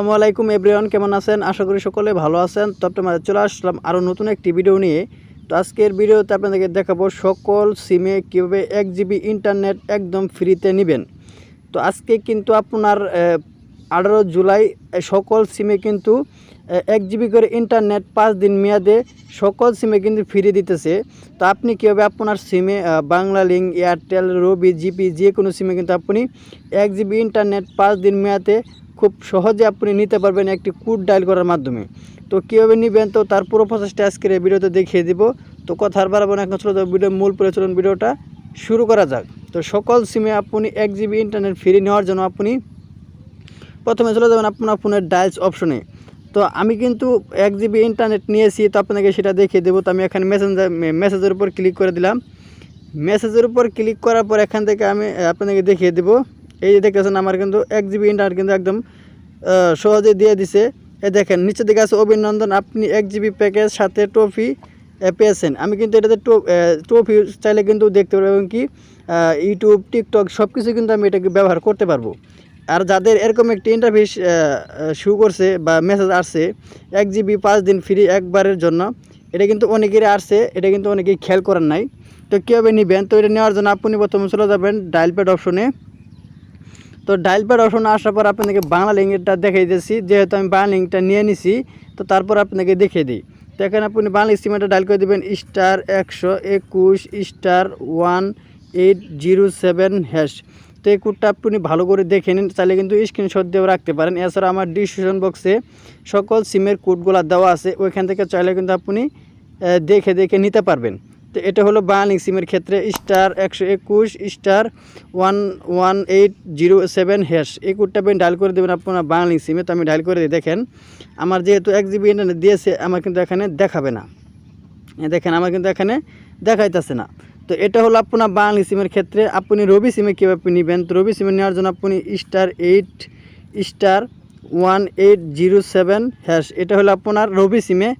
আসসালামু আলাইকুম এভরিওয়ান, কেমন আছেন? আশা করি সকলে ভালো আছেন। তো আপনার চলে আসলাম আরও নতুন একটি ভিডিও নিয়ে। তো আজকের ভিডিওতে আপনাদেরকে দেখাবো সকল সিমে কীভাবে এক জিবি ইন্টারনেট একদম ফ্রিতে নেবেন। তো আজকে কিন্তু আপনার আঠারো জুলাই সকল সিমে কিন্তু এক জিবি করে ইন্টারনেট পাঁচ দিন মেয়াদে সকল সিমে কিন্তু ফিরিয়ে দিতেছে। তো আপনি কীভাবে আপনার সিমে Bangla link Airtel Robi GP যে কোনো সিমে কিন্তু আপনি এক জিবি ইন্টারনেট পাঁচ দিন মেয়াদে খুব সহজে আপনি নিতে পারবেন একটি কোড ডায়াল করার মাধ্যমে। তো কীভাবে নেবেন? তো তার পুরো প্রসেসটা আজকের ভিডিওতে দেখিয়ে দিব। তো কথার বাড়াবো না, এখন ভিডিও মূল পরিচালন ভিডিওটা শুরু করা যাক। তো সকল সিমে আপনি এক জিবি ইন্টারনেট ফ্রি নেওয়ার জন্য আপনি প্রথমে চলে যাবেন আপনার ফোনের ডায়ালস অপশনে তো আমি কিন্তু এক জিবি ইন্টারনেট নিয়েছি, তো আপনাকে সেটা দেখিয়ে দেবো। তো আমি এখানে মেসেঞ্জার মেসেজের উপর ক্লিক করে দিলাম। মেসেজের উপর ক্লিক করার পর এখান থেকে আমি আপনাকে দেখিয়ে দেবো। এই যে দেখতেছেন, আমার কিন্তু এক জিবি ইন্টারনেট কিন্তু একদম সহজে দিয়ে দিছে। এ দেখেন, নিচের দিকে আছে অভিনন্দন, আপনি এক জিবি প্যাকেজ সাথে ট্রফি পেয়েছেন। আমি কিন্তু এটাতে ট্রফি চাইলে কিন্তু দেখতে পারব, এবং কি ইউটিউব টিকটক সব কিছু কিন্তু আমি এটাকে ব্যবহার করতে পারব। আর যাদের এরকম একটি ইন্টারভিউ শু করছে বা মেসেজ আসছে, এক জিবি পাঁচ দিন ফ্রি একবারের জন্য, এটা কিন্তু অনেকেরই আসছে, এটা কিন্তু অনেকেই খেয়াল করেন নাই। তো কীভাবে নেবেন? তো এটা নেওয়ার জন্য আপনি প্রথমে চলে যাবেন ডায়াল প্যাড অপশনে তো ডায়াল প্যাড অপশনে আসার পর আপনাকে বাংলা লিঙ্কটা দেখিয়ে দিয়েছি। যেহেতু আমি বাংলা লিঙ্কটা নিয়ে নিছি, তো তারপর আপনাকে দেখিয়ে দিই। তো এখানে আপনি বাংলা সিমেন্টটা ডায়াল করে দেবেন স্টার একশো একুশ star one eight zero seven hash তো এই কোডটা আপনি ভালো করে দেখে নিন, চাইলে কিন্তু স্ক্রিনশট দিয়েও রাখতে পারেন। এছাড়া আমার ডিসক্রিপশন বক্সে সকল সিমের কোডগুলো দেওয়া আছে, ওইখান থেকে চাইলে কিন্তু আপনি দেখে দেখে নিতে পারবেন। তো এটা হলো বায়ালিং সিমের ক্ষেত্রে স্টার একশো একুশ star one one eight zero seven hash এই কোডটা আপনি ডায়াল করে দেবেন আপনার বায়ালিং সিমে তো আমি ডায়াল করে দিই। দেখেন, আমার যেহেতু এক জিবি ইন্টারনেট দিয়েছে, আমার কিন্তু এখানে দেখাবে না। দেখেন, আমার কিন্তু এখানে দেখাইতেছে না। তো এটা হলো আপনার বাংলা সিমের ক্ষেত্রে। আপনি রবি সিমে কীভাবে নেবেন? তো রবি সিমে নেওয়ার জন্য আপনি star eight star one eight zero seven hash এটা হলো আপনার রবি সিমে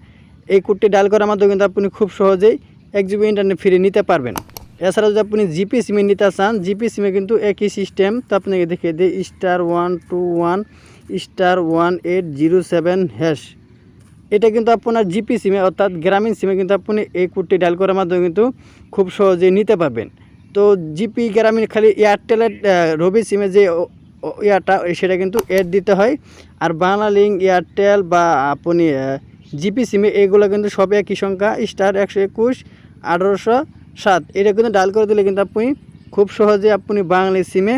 এই কোডটি ডাল করার মাধ্যমে কিন্তু আপনি খুব সহজেই এক জিবি ইন্টারনেট ফিরে নিতে পারবেন। এছাড়া যদি আপনি জিপি সিমে নিতে চান জিপি সিমে কিন্তু একই সিস্টেম তো আপনাকে দেখিয়ে দিই star one two one star one eight zero seven hash এটা কিন্তু আপনার জিপি সিমে অর্থাৎ গ্রামীণ সিমে কিন্তু আপনি এই কোডটি ডায়াল করার মাধ্যমে কিন্তু খুব সহজেই নিতে পারবেন। তো জিপি গ্রামীণ খালি এয়ারটেলের রবি সিমে যে ইয়াটা সেটা কিন্তু এড দিতে হয়। আর বাংলা লিঙ্ক এয়ারটেল বা আপনি জিপি সিমে এগুলো কিন্তু সব একই সংখ্যা স্টার একশো একুশ, আঠারোশো সাত। এটা কিন্তু ডায়াল করে দিলে কিন্তু আপনি খুব সহজে আপনি বাংলা সিমে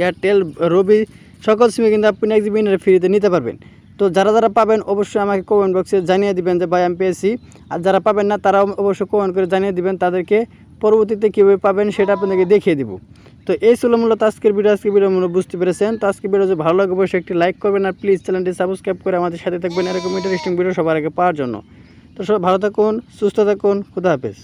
এয়ারটেল রবি সকল সিমে কিন্তু আপনি এক জিবি ফ্রিতে নিতে পারবেন। তো যারা যারা পাবেন অবশ্যই আমাকে কমেন্ট বক্সে জানিয়ে দিবেন যে ভাই, আমি পেয়েছি। আর যারা পাবেন না, তারাও অবশ্যই কমেন্ট করে জানিয়ে দিবেন তাদেরকে পরবর্তীতে কীভাবে পাবেন সেটা আপনাদেরকে দেখিয়ে দিব। তো এই ছিল মূলত আজকের ভিডিও আজকের ভিডিও মূলত বুঝতে পেরেছেন। তো আজকের ভিডিও যদি ভালো লাগে, অবশ্যই একটি লাইক করবেন আর প্লিজ চ্যানেলটি সাবস্ক্রাইব করে আমাদের সাথে থাকবেন। এরকম ইন্টারেস্টিং ভিডিও সবার আগে পাওয়ার জন্য। তো সব ভালো থাকুন, সুস্থ থাকুন, খুদা হাফেজ।